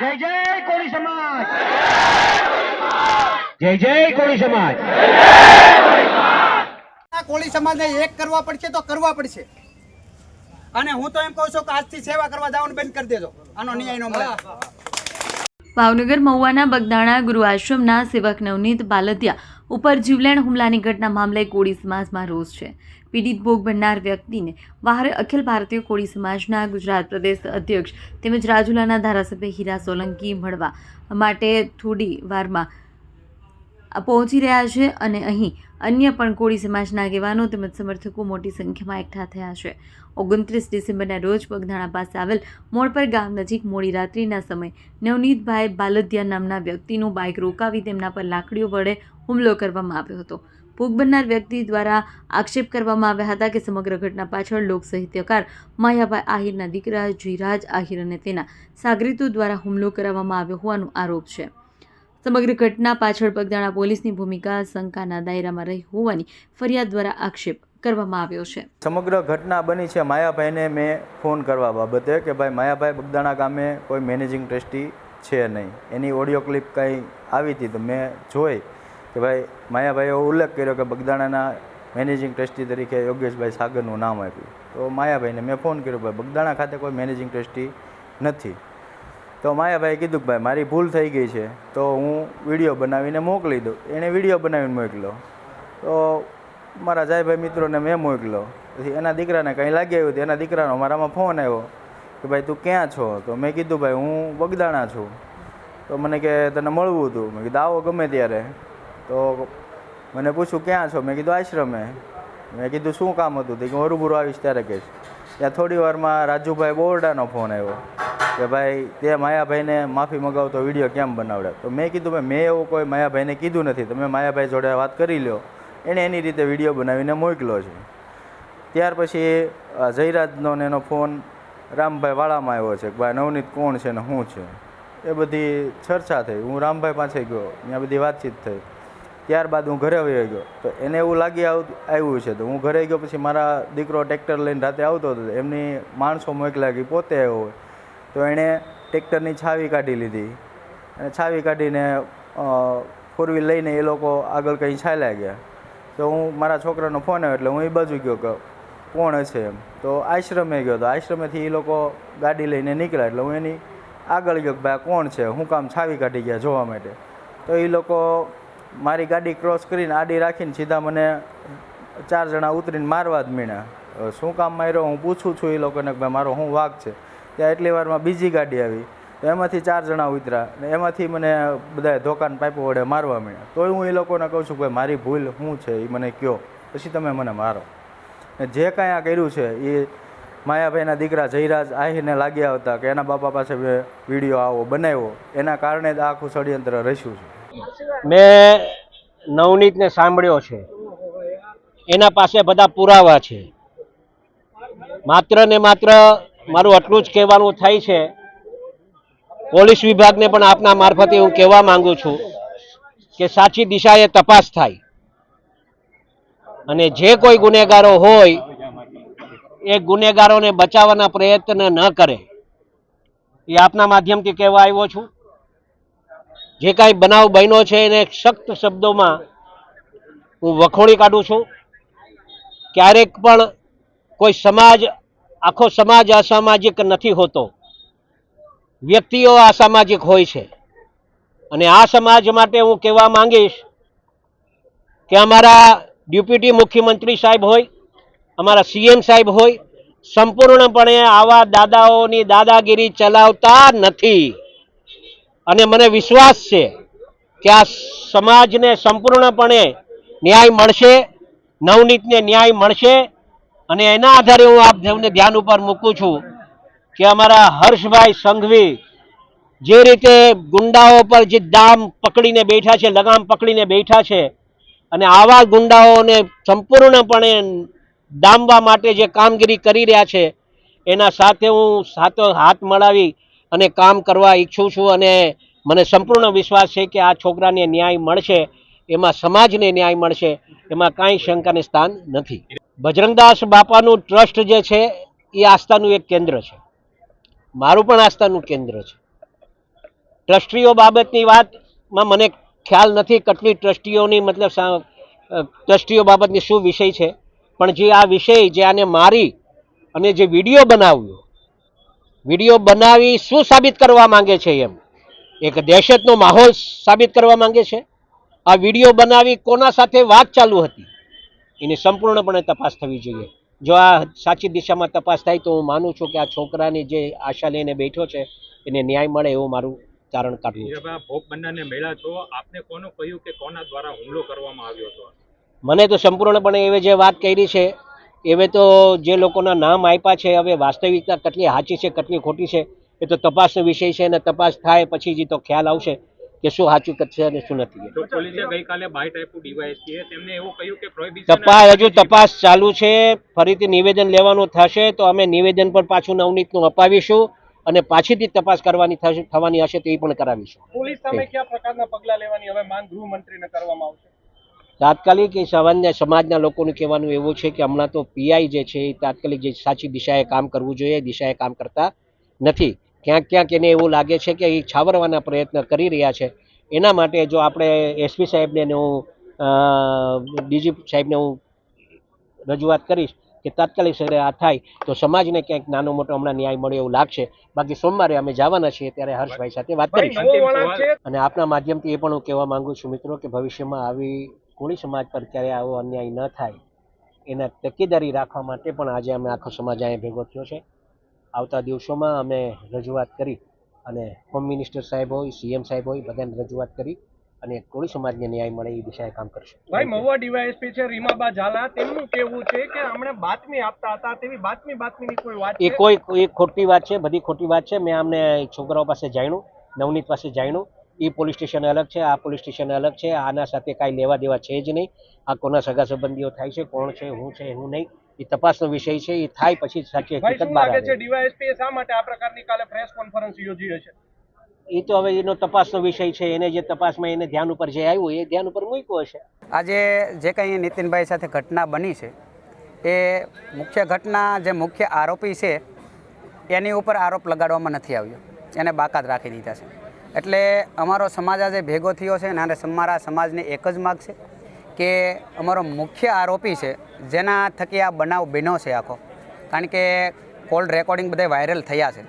જય જય કોળી સમાજ. જય જય કોળી સમાજ. કોળી સમાજને એક કરવા પડશે તો કરવા પડશે. અને હું તો એમ કહું છું કે આજથી સેવા કરવા જવાનું બંધ કરી દેજો. આનો ન્યાય નો મળે. ભાવનગર મહુવાના બગદાણા ગુરુ આશ્રમના સેવક નવનીત બાલદિયા ઉપર જીવલેણ હુમલાની ઘટના મામલે કોળી સમાજમાં રોષ છે. પીડિત ભોગ બનનાર વ્યક્તિને વાહરે અખિલ ભારતીય કોળી સમાજના ગુજરાત પ્રદેશ અધ્યક્ષ તેમજ રાજુલાના ધારાસભ્ય હીરા સોલંકી મળવા માટે થોડી વારમાં પહોંચી રહ્યા છે અને અહીં અન્ય પણ કોળી સમાજના આગેવાનો તેમજ સમર્થકો મોટી સંખ્યામાં એકઠા થયા છે. ઓગણત્રીસ ડિસેમ્બરના રોજ પગધાણા પાસે આવેલ મોડ પર ગામ નજીક મોડી રાત્રિના સમયે નવનીતભાઈ બાલદિયા નામના વ્યક્તિનું બાઇક રોકાવી તેમના પર લાકડીઓ વડે હુમલો કરવામાં આવ્યો હતો. ભોગ બનનાર વ્યક્તિ દ્વારા આક્ષેપ કરવામાં આવ્યા હતા કે સમગ્ર ઘટના પાછળ લોક સાહિત્યકાર માયાભાઈ આહિરના દીકરા જીરાજ આહિર અને તેના સાગરીતો દ્વારા હુમલો કરાવવામાં આવ્યો હોવાનો આરોપ છે. સમગ્ર ઘટના પાછળ બગદાણા પોલીસની ભૂમિકા શંકાના દાયરામાં રહી હોવાની ફરિયાદ દ્વારા આક્ષેપ કરવામાં આવ્યો છે. સમગ્ર ઘટના બની છે. માયાભાઈને મેં ફોન કરવા બાબતે કે ભાઈ, માયાભાઈ બગદાણા ગામે કોઈ મેનેજિંગ ટ્રસ્ટી છે નહીં. એની ઓડિયો ક્લિપ કંઈ આવી હતી તો મેં જોઈ કે ભાઈ, માયાભાઈએ ઉલ્લેખ કર્યો કે બગદાણાના મેનેજિંગ ટ્રસ્ટી તરીકે યોગેશભાઈ સાગરનું નામ આપ્યું. તો માયાભાઈને મેં ફોન કર્યો, ભાઈ, બગદાણા ખાતે કોઈ મેનેજિંગ ટ્રસ્ટી નથી. તો માયાભાઈએ કીધું કે ભાઈ, મારી ભૂલ થઈ ગઈ છે, તો હું વીડિયો બનાવીને મોકલી દઉં. એણે વીડિયો બનાવીને મોકલ્યો. તો મારા જાયભાઈ મિત્રોને મેં મોકલ્યો. પછી એના દીકરાને કંઈ લાગી આવ્યું એના દીકરાનો મારામાં ફોન આવ્યો કે ભાઈ, તું ક્યાં છો? તો મેં કીધું, ભાઈ, હું બગદાણા છું. તો મને કે, તને મળવું હતું? મેં કીધું, આવો ગમે ત્યારે. તો મને પૂછ્યું, ક્યાં છો? મેં કીધું, આશ્રમે. મેં કીધું, શું કામ હતું? તે કે હું આવીશ ત્યારે કહીશ. ત્યાં થોડી વારમાં રાજુભાઈ બોરડાનો ફોન આવ્યો. કે ભાઈ, તે માયાભાઈને માફી મગાવતો વીડિયો કેમ બનાવડે? તો મેં કીધું, ભાઈ, મેં એવું કોઈ માયાભાઈને કીધું નથી. તમે માયાભાઈ જોડે વાત કરી લ્યો. એણે એની રીતે વીડિયો બનાવીને મોકલ્યો છે. ત્યાર પછી જયરાજનો ને એનો ફોન રામભાઈ વાળામાં આવ્યો છે, કે ભાઈ, નવનીત કોણ છે ને શું છે? એ બધી ચર્ચા થઈ. હું રામભાઈ પાસે ગયો. ત્યાં બધી વાતચીત થઈ. ત્યારબાદ હું ઘરે વયો ગયો. તો એને એવું લાગી આવ્યું છે. તો હું ઘરે ગયો પછી મારા દીકરો ટ્રેક્ટર લઈને રાતે આવતો હતો. એમની માણસો મોકલ્યા કે પોતે આવ્યો હોય. તો એણે ટ્રેક્ટરની છાવી કાઢી લીધી. અને છાવી કાઢીને ફોર વ્હીલ લઈને એ લોકો આગળ કંઈ ચાલ્યા ગયા. તો હું, મારા છોકરાનો ફોન આવ્યો એટલે હું એ બાજુ ગયો કે, કોણ હશે એમ? તો આશ્રમે ગયો તો આશ્રમેથી એ લોકો ગાડી લઈને નીકળ્યા એટલે હું એની આગળ ગયો કે, ભાઈ કોણ છે? હું કામ છાવી કાઢી ગયા જોવા માટે. તો એ લોકો મારી ગાડી ક્રોસ કરીને આડી રાખીને સીધા મને ચાર જણા ઉતરીને મારવા જ મીણ્યા. શું કામ માર્યો? હું પૂછું છું એ લોકોને કે, ભાઈ, મારો હું વાઘ છે? ત્યાં એટલી વારમાં બીજી ગાડી આવી. તો એમાંથી ચાર જણા ઉતર્યા ને એમાંથી મને બધા ધોકાન પાઇપો વડે મારવા માંડ્યા. તોય હું એ લોકોને કહું છું કે મારી ભૂલ શું છે એ મને કહો પછી તમે મને મારો. ને જે કાંઈ આ કર્યું છે એ માયાભાઈના દીકરા જયરાજ આહીને લાગ્યા હતા કે એના બાપા પાસે વીડિયો આવો બનાવ્યો. એના કારણે જ આખું ષડયંત્ર રચ્યું છે. મેં નવનીતને સાંભળ્યો છે. એના પાસે બધા પુરાવા છે. માત્ર ને માત્ર મારું આટલું જ કહેવાનું થાય છે. પોલીસ વિભાગને પણ આપના મારફતે હું કહેવા માંગુ છું કે સાચી દિશાએ તપાસ થાય. અને જે કોઈ ગુનેગારો હોય, એ ગુનેગારોને બચાવવાના પ્રયત્ન ન કરે. એ આપના માધ્યમથી કહેવા આવ્યો છું. જે કાંઈ બનાવ બન્યો છે એને સખ્ત શબ્દોમાં હું વખોડી કાઢું છું. ક્યારેક પણ કોઈ સમાજ આખો સમાજ અસામાજિક નથી હોતો. વ્યક્તિઓ અસામાજિક હોય છે. અને આ સમાજ માટે હું કહેવા માંગીશ કે અમારા ડેપ્યુટી મુખ્યમંત્રી સાહેબ હોય, અમારા સીએમ સાહેબ હોય, સંપૂર્ણપણે આવા દાદાઓની દાદાગીરી ચલાવતા નથી. અને મને વિશ્વાસ છે કે આ સમાજને સંપૂર્ણપણે ન્યાય મળશે, નવનીતને ન્યાય મળશે અને એના આધારે હું આપ જેમને ધ્યાન ઉપર મૂકું છું કે અમારા હર્ષભાઈ સંઘવી જે રીતે ગુંડાઓ પર જે દામ પકડીને બેઠા છે, લગામ પકડીને બેઠા છે અને આવા ગુંડાઓને સંપૂર્ણપણે ડામવા માટે જે કામગીરી કરી રહ્યા છે, એના સાથે હું સાથો હાથ મળાવી અને કામ કરવા ઈચ્છું છું અને મને સંપૂર્ણ વિશ્વાસ છે કે આ છોકરાને ન્યાય મળશે, એમાં સમાજને ન્યાય મળશે, એમાં કાંઈ શંકાને સ્થાન નથી. બજરંગદાસ બાપાનું ટ્રસ્ટ જે છે, એ આસ્થાનું એક કેન્દ્ર છે. મારું પણ આસ્થાનું કેન્દ્ર છે. ટ્રસ્ટીઓ બાબતની વાતમાં મને ખ્યાલ નથી કેટલી ટ્રસ્ટીઓની મતલબ ટ્રસ્ટીઓ બાબતની શું વિષય છે. પણ જે આ વિષય જે આને મારી અને જે વીડિયો બનાવ્યો, વીડિયો બનાવી શું સાબિત કરવા માંગે છે એમ? એક દહેશતનો માહોલ સાબિત કરવા માંગે છે. આ વીડિયો બનાવી કોના સાથે વાત ચાલુ હતી? એની સંપૂર્ણપણે તપાસ થવી જોઈએ. જો આ સાચી દિશામાં તપાસ થાય તો હું માનું છું કે આ છોકરાની જે આશા લઈને બેઠો છે એને ન્યાય મળે એવું મારું તારણ કાઢવું છે. હીરાભાઈ આપ ભોગ બનનારને મળ્યા છો. આપને કોનું કહ્યું કે કોના દ્વારા હુમલો કરવામાં આવ્યો હતો? મને તો સંપૂર્ણપણે એવે જે વાત કરી છે એવે તો જે લોકોના નામ આપ્યા છે હવે વાસ્તવિકતા કેટલી સાચી છે કેટલી ખોટી છે એ તો તપાસનો વિષય છે અને તપાસ થાય પછી જ તો ખ્યાલ આવશે. કે શું સાચું છે અને શું નથી તપાસ હજુ તપાસ ચાલુ છે. ફરીથી નિવેદન લેવાનું થશે તો અમે નિવેદન પર પાછું નવનીતનું અપાવીશું અને પાછીથી તપાસ કરવાની થશે થવાની હશે તો પણ કરાવીશું. પોલીસ સામે કયા પ્રકારના પગલા લેવાની હવે માંગ ગૃહમંત્રીને કરવામાં આવશે? તાત્કાલિક એ સામાન્ય સમાજના લોકોનું કહેવાનું એવું છે કે હમણાં તો પીઆઈ જે છે એ તાત્કાલિક જે સાચી દિશાએ કામ કરવું જોઈએ એ દિશાએ કામ કરતા નથી. ક્યાંક ક્યાંક એને એવું લાગે છે કે એ છાવરવાના પ્રયત્ન કરી રહ્યા છે. એના માટે જો આપણે એસપી સાહેબને હું ડીજી સાહેબને હું રજૂઆત કરીશ કે તાત્કાલિક સરે આ થાય તો સમાજને ક્યાંક નાનો મોટો હમણાં ન્યાય મળે એવું લાગશે. બાકી સોમવારે અમે જવાના છીએ ત્યારે હર્ષભાઈ સાથે વાત કરીશું. અને આપના માધ્યમથી એ પણ હું કહેવા માંગુ છું મિત્રો કે ભવિષ્યમાં આવી કોળી સમાજ પર ક્યારે આવો અન્યાય ન થાય. એના તકેદારી રાખવા માટે પણ આજે અમે આખો સમાજ અહીંયા ભેગો થયો છે. આવતા દિવસોમાં અમે રજૂઆત કરી અને હોમ મિનિસ્ટર સાહેબ હોય સીએમ સાહેબ હોય બધાને રજૂઆત કરી અને કોળી સમાજને ન્યાય મળે એ દિશાએ કામ કરશે. ભાઈ મહુવા ડીવાયએસપી છે રીમાબા ઝાલા. તેમનું કહેવું છે કે હમણે બાતમી આપતા હતા તેવી બાતમી બાતમીની કોઈ વાત એ કોઈ એ ખોટી વાત છે બધી ખોટી વાત છે. મેં આમને છોકરાઓ પાસે જાણ્યું નવનીત પાસે જાણ્યું. એ પોલીસ સ્ટેશન અલગ છે આ પોલીસ સ્ટેશન અલગ છે આના સાથે કાંઈ લેવા દેવા છે જ નહીં. આ કોના સગા સંબંધીઓ થાય છે કોણ છે હું છે હું નહીં એ તપાસનો વિષય છે એ થાય પછી સાચી હકીકત બહાર આવે. છે ડીવાયએસપી શા માટે આ પ્રકારની કાલે પ્રેસ કોન્ફરન્સ યોજી હશે એ તો હવે એનો તપાસનો વિષય છે એને જે તપાસમાં એને ધ્યાન ઉપર જે આવ્યું એ ધ્યાન ઉપર મૂક્યું હશે. આજે જે કંઈ નીતિનભાઈ સાથે ઘટના બની છે એ મુખ્ય ઘટના જે મુખ્ય આરોપી છે એની ઉપર આરોપ લગાડવામાં નથી આવ્યો. એને બાકાત રાખી દીધા છે. એટલે અમારો સમાજ આજે ભેગો થયો છે અને અમારા સમાજને એક જ માગ છે કે અમારો મુખ્ય આરોપી છે, જેના થકી આ બનાવ બન્યો છે આખો. કારણ કે કોલ રેકોર્ડિંગ બધા વાયરલ થયા છે.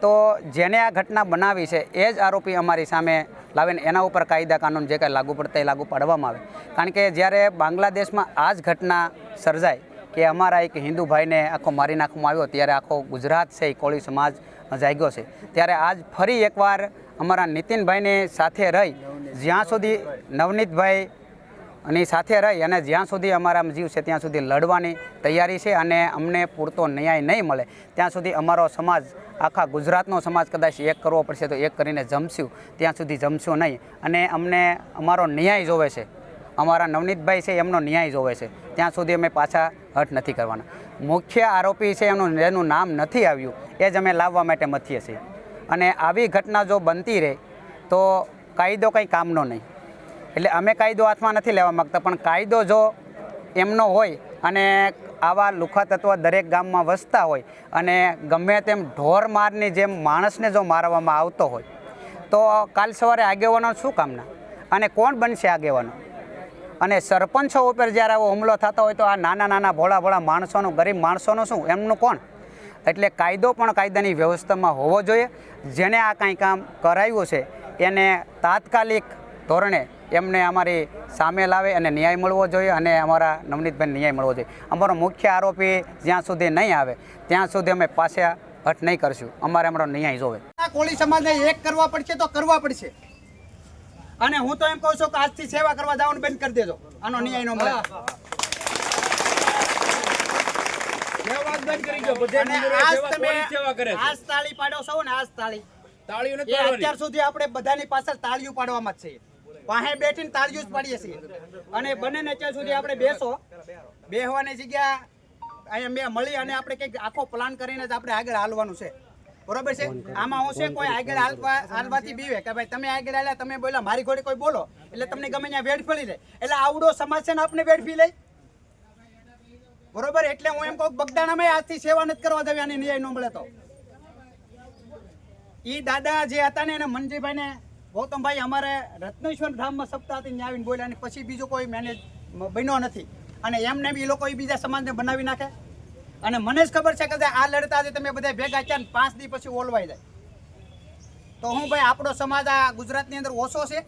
તો જેને આ ઘટના બનાવી છે, એ જ આરોપી અમારી સામે લાવીને એના ઉપર કાયદા કાનૂન જે કાંઈ લાગુ પડતા એ લાગુ પાડવામાં આવે. કારણ કે જ્યારે બાંગ્લાદેશમાં આ જ ઘટના સર્જાય કે અમારા એક હિન્દુ ભાઈને આખો મારી નાખવામાં આવ્યો, ત્યારે આખો ગુજરાત છે, એ કોળી સમાજ જાગ્યો છે. ત્યારે આજ ફરી એકવાર અમારા નીતિનભાઈને સાથે રહી, જ્યાં સુધી નવનીતભાઈ અને સાથે રહી અને જ્યાં સુધી અમારા જીવ છે ત્યાં સુધી લડવાની તૈયારી છે અને અમને પૂરતો ન્યાય નહીં મળે, ત્યાં સુધી અમારો સમાજ, આખા ગુજરાતનો સમાજ કદાચ એક કરવો પડશે તો એક કરીને જમશું, ત્યાં સુધી જમશું નહીં. અને અમને અમારો ન્યાય જોવે છે. અમારા નવનીતભાઈ છે એમનો ન્યાય જોવે છે. ત્યાં સુધી અમે પાછા હટ નથી કરવાના. મુખ્ય આરોપી છે એમનું જેનું નામ નથી આવ્યું. એ જ અમે લાવવા માટે મથીએ છીએ. અને આવી ઘટના જો બનતી રહે, તો કાયદો કંઈ કામનો નહીં. એટલે અમે કાયદો હાથમાં નથી લેવા માગતા, પણ કાયદો જો એમનો હોય અને આવા લુખા તત્વ દરેક ગામમાં વસતા હોય અને ગમે તેમ ઢોર મારની જેમ માણસને જો મારવામાં આવતો હોય, તો કાલ સવારે આગેવાનો શું કામના? અને કોણ બનશે આગેવાનો? અને સરપંચો ઉપર જ્યારે આવો હુમલો થતો હોય, તો આ નાના નાના ભોળા ભોળા માણસોનું, ગરીબ માણસોનું શું? એમનું કોણ? એટલે કાયદો પણ કાયદાની વ્યવસ્થામાં હોવો જોઈએ. જેને આ કાંઈ કામ કરાવ્યું છે, એને તાત્કાલિક ધોરણે એમને અમારી સામે લાવે અને ન્યાય મળવો જોઈએ અને અમારા નવનીતભાઈને ન્યાય મળવો જોઈએ. અમારો મુખ્ય આરોપી જ્યાં સુધી નહીં આવે, ત્યાં સુધી અમે પાછા હટ નહીં કરશું. અમારે અમારો ન્યાય જોવે. કોળી સમાજને એક કરવા પડશે તો કરવા પડશે. અને હું તો એમ કહું છું કે આજથી સેવા કરવા જવાનું બંધ કરી દેજો. આનો ન્યાય નો મળે. આજ તાળી પાડો છો ને આજ તાળી. અત્યાર સુધી આપણે બધાની પાછળ તાળીઓ પાડવામાં જ છે. વાહે બેઠીને તાળીઓ જ પાડીએ છીએ. અને બંને ને ત્યાં સુધી આપણે બેસો. બેહવાની જગ્યા અહીંયા મળી અને આપણે કંઈક આખો પ્લાન કરીને જ આપણે આગળ હાલવાનું છે. બરોબર છે? આમાં હું છે કોઈ આગળ હાલવા હાલવાથી બીવે કે ભાઈ તમે આગળ હાલ્યા તમે બોલો મારી ઘોડી કોઈ બોલો એટલે તમને ગમે ત્યાં વેડ ફળી લે. એટલે આવડો સમાજ છે ને આપણે વેડફી લઈ. બરોબર? એટલે હું એમ કહું બગદાણામાં આજથી સેવા નથી કરવા દેવી, આની ન્યાય ન મળે તો. એ દાદા જે હતા ને એને મનજીભાઈ ને ગૌતમભાઈ અમારે રત્નેશ્વર ધામમાં સપ્તાહ હતી ત્યાં આવીને બોલ્યા અને પછી બીજો કોઈ મેનેજ બન્યો નથી. અને એમને એ લોકો બીજા સમાજને બનાવી નાખે. અને મને જ ખબર છે કે આ લડતા આજે તમે બધા ભેગા થયા ને પાંચ દી પછી ઓલવાઈ જાય. તો હું ભાઈ, આપણો સમાજ આ ગુજરાતની અંદર ઓછો છે.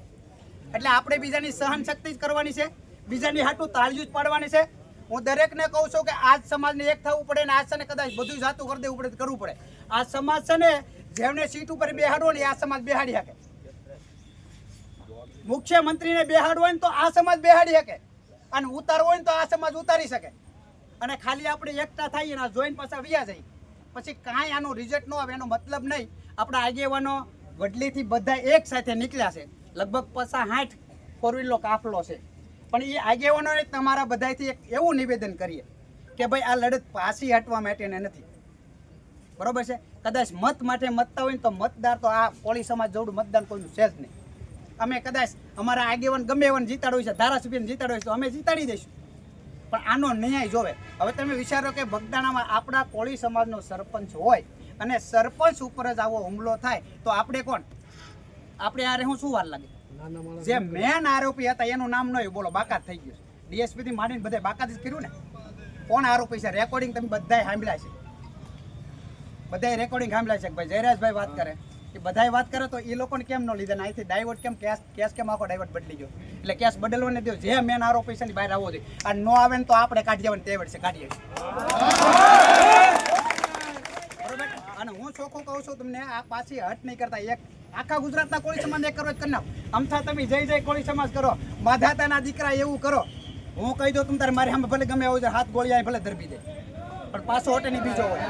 એટલે આપણે બીજાની સહન શક્તિ જ કરવાની છે. બીજાની હાટું તાળિયું જ પાડવાની છે. હું દરેકને કહું છું કે આજ સમાજને એક થવું પડે ને આજ છે કદાચ બધું જાતું કરી દેવું પડે કરવું પડે. આ સમાજ છે ને જેમને સીટ ઉપર બેહાડવો ને આ સમાજ બેહાડી શકે. મુખ્યમંત્રીને બેહાડવો હોય ને તો આ સમાજ બેહાડી શકે. અને ઉતારવો હોય ને તો આ સમાજ ઉતારી શકે. અને ખાલી આપણે એકતા થઈએ ને આ જોઈને પાછા વ્યા જઈએ. પછી કાંઈ આનું રિઝલ્ટ ન આવે, એનો મતલબ નહીં. આપણા આગેવાનો વડલીથી બધા એક સાથે નીકળ્યા છે. લગભગ પાછા સાઠ ફોર વ્હીલનો કાફલો છે. પણ એ આગેવાનોને તમારા બધાથી એક એવું નિવેદન કરીએ કે ભાઈ આ લડત પાછી હટવા માટેને નથી. બરોબર છે? કદાચ મત માટે મતતા હોય ને તો મતદાર તો આ કોળી સમાજ જોડું મતદાન કોઈનું છે જ નહીં. અમે કદાચ અમારા આગેવાન ગમે એવાને જીતાડો છે, ધારાસભ્યને જીતાડો છે, તો અમે જીતાડી દઈશું. પણ આનો ન્યાય જોવે. હવે તમે વિચારો કે બગદાણામાં આપણા કોળી સમાજનો સરપંચ હોય અને સરપંચ ઉપર જ આવો હુમલો થાય, તો આપણે કોણ? આપણે આરે હું શું વાર લાગે? જે મેન આરોપી હતા એનું નામ નહીં બોલો બાકાત થઈ ગયું ડીએસપી થી માંડીને બધા બાકાત જ કર્યું ને? કોણ આરોપી છે? રેકોર્ડિંગ તમે બધાય સાંભળ્યા છે. બધાય રેકોર્ડિંગ સાંભળ્યા છે ભાઈ જયરાજભાઈ વાત કરે? એ બધાય વાત કરે તો એ લોકોને કેમ ન લીધા? ને અહીંથી ડાયવર્ટ કેમ કેસ કેસ કેમ આખો ડાયવર્ટ બદલી ગયો? એટલે કેસ બદલવાને દો. જે મેન આરોપી છે ને બહાર આવવો જોઈએ. અને ન આવે ને તો આપણે કાઢી જવાનું તેવડ છે કાઢીએ બરોબર? અને હું ચોખ્ખું કહું છું તમને આ પાછી હટ નહીં કરતા. એક આખા ગુજરાતના કોળી સમાજ એક કરો કરી નાખો. અમથા તમે જય જય કોળી સમાજ કરો. માધાતાના દીકરા એવું કરો. હું કહી દઉં તમે તારે મારી સામે ભલે ગમે આવું હાથ ગોળી ભલે ધરબી દે. પણ પાછો હોટે નહીં બીજો હોય.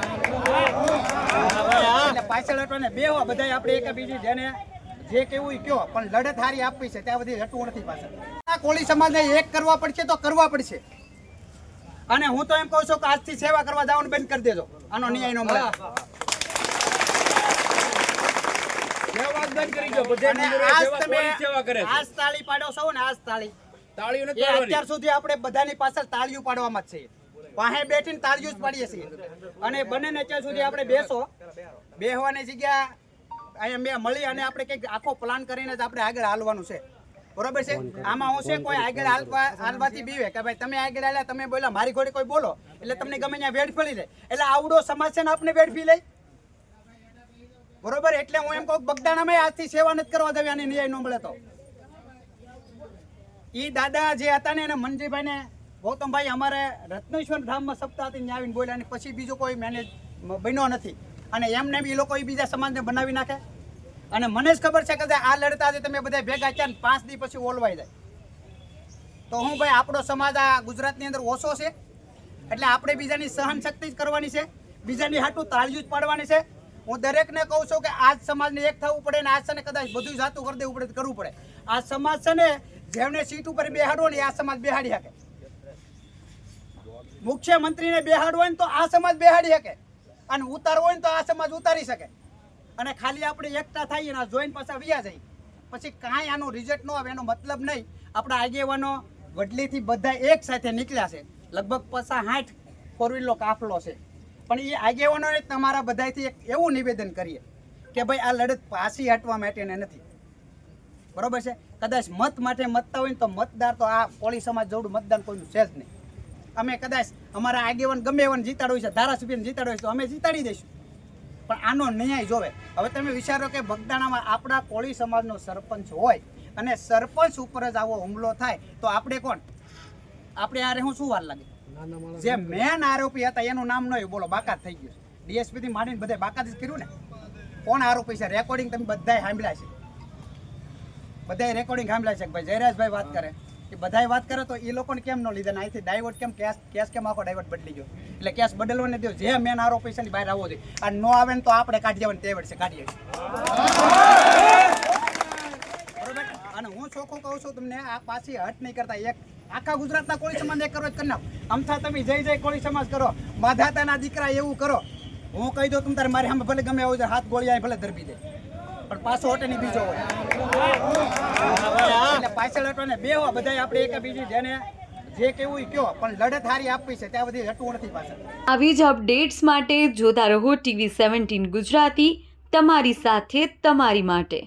પાછળ હટો ને બે હો બધા આપણે એક બીજી જેને જે કેવું એ કયો. પણ લડત હારી આપવી છે, ત્યાં બધી હટવું નથી પાછળ. કોળી સમાજને એક કરવા પડશે તો કરવા પડશે. અને હું તો એમ કહું છું કે આજથી સેવા કરવા જવાનું બંધ કરી દેજો. આનો ન્યાય નો મળે અને આજ તમે આજ તાળી પાડો છો ને આજ તાળી. એ અત્યાર સુધી આપણે બધાની પાછળ તાળીઓ પાડવામાં જ છે. વાહે બેઠીને તાળીઓ જ પાડીએ છીએ. અને બને ને ત્યાં સુધી આપણે બેસો. બેહવાની જગ્યા અહીંયા મેં મળી અને આપણે કંઈક આખો પ્લાન કરીને જ આપણે આગળ હાલવાનું છે. બરોબર છે? આમાં હું છે કોઈ આગળ હાલવા હાલવાથી બીવે કે ભાઈ તમે આગળ હાલ્યા તમે બોલ્યા મારી ઘોડે કોઈ બોલો એટલે તમને ગમે ત્યાં વેડફળી લે. એટલે આવડો સમાજ છે ને આપણે વેડફી લઈ બરોબર? એટલે હું એમ કહું બગદાણામાં આજથી સેવા નથી કરવા દેવી, આની ન્યાય ન મળે તો. એ દાદા જે હતા ને, એને મનજીભાઈ ને ગૌતમભાઈ અમારે રત્નેશ્વર ધામમાં સપ્તાહ હતી ત્યાં આવીને બોલ્યા અને પછી બીજો કોઈ મેનેજ બન્યો નથી. અને એમને એ લોકો એ બીજા સમાજને બનાવી નાખે. અને મને જ ખબર છે કે આ લડતા જે તમે બધા ભેગા થયા ને, પાંચ દી પછી ઓલવાઈ જાય. તો હું ભાઈ, આપણો સમાજ આ ગુજરાતની અંદર ઓછો છે. એટલે આપણે બીજાની સહન શક્તિ જ કરવાની છે. બીજાની હાટું તાળિયું જ પાડવાની છે. હું દરેકને કહું છું કે આજ સમાજને એક થવું પડે ને આજ છે કદાચ બધું જાતું કરી દેવું પડે કરવું પડે. આ સમાજ છે ને, જેમને સીટ ઉપર બેહાડવો ને આ સમાજ બેહાડી શકે. મુખ્યમંત્રીને બેહાડવો હોય ને તો આ સમાજ બેહાડી શકે. અને ઉતારવો હોય ને તો આ સમાજ ઉતારી શકે. અને ખાલી આપણે એકતા થઈએ ને જોઈને પાછા વ્યા જાય પછી કાંઈ આનું રિઝલ્ટ ન આવે એનો મતલબ નહીં. આપણા આગેવાનો વડલીથી બધા એક સાથે નીકળ્યા છે. લગભગ પાછા સાઠ ફોર વ્હીલનો કાફલો છે. પણ એ આગેવાનોને તમારા બધાથી એક એવું નિવેદન કરીએ કે ભાઈ આ લડત પાછી હટવા માટેને નથી. બરોબર છે? કદાચ મત માટે મતતા હોય ને તો મતદાર તો આ કોળી સમાજ જેવડું મતદાન કોઈનું છે જ નહીં. અમે કદાચ અમારા આગેવાન ગમે એવાને જીતાડો છે, ધારાસભ્યને જીતાડો છે તો અમે જીતાડી દઈશું. પણ આનો ન્યાય જોવે. હવે તમે વિચારો કે બગદાણામાં આપણા કોળી સમાજનો સરપંચ હોય અને સરપંચ ઉપર જ આવો હુમલો થાય તો આપણે કોણ? આપણે આ શું વાર લાગે? જે મેન આરોપી હતા એનું નામ નહીં બોલો બાકાત થઈ ગયું ડીએસપી થી માંડીને બધા બાકાત જ કર્યું ને? કોણ આરોપી છે? રેકોર્ડિંગ તમે બધાય સાંભળ્યા છે. બધાય રેકોર્ડિંગ સાંભળ્યા છે ભાઈ જયરાજભાઈ વાત કરે. એ બધાય વાત કરે તો એ લોકોને કેમ ન લીધા? અહીંથી ડાયવર્ટ કેમ કેસ કેસ કેમ આખો ડાયવર્ટ બદલી ગયો? એટલે કેસ બદલવાને દો જે મેન આરોપી છે ને બહાર આવવો જોઈએ. આ ન આવે ને તો આપણે કાઢી જવાની તેવડ છે કાઢીએ બરોબર? અને હું ચોખ્ખું કહું છું તમને આ પાછી હટ નહીં કરતા. એક આખા ગુજરાતના કોળી સમાજ એક કરો કરી નાખો. અમથા તમે જય જય કોળી સમાજ કરો. માધાતાના દીકરા એવું કરો. હું કહી દઉં તમે તારે મારી સામે ભલે ગમે આવું છે, હાથ ગોળી આવી ભલે ધરબી દે. પણ પાછો હોટે નહીં બીજો હોય. પાછળ પાછળ ને બે હોય બધા આપણે એક બીજી જેને જે કેવું કયો. પણ લડત હારી આપવી છે, ત્યાં બધી હટવું નથી પાછળ. આવી જ અપડેટ્સ માટે જોતા રહો ટીવી સેવન્ટીન ગુજરાતી, તમારી સાથે, તમારી માટે.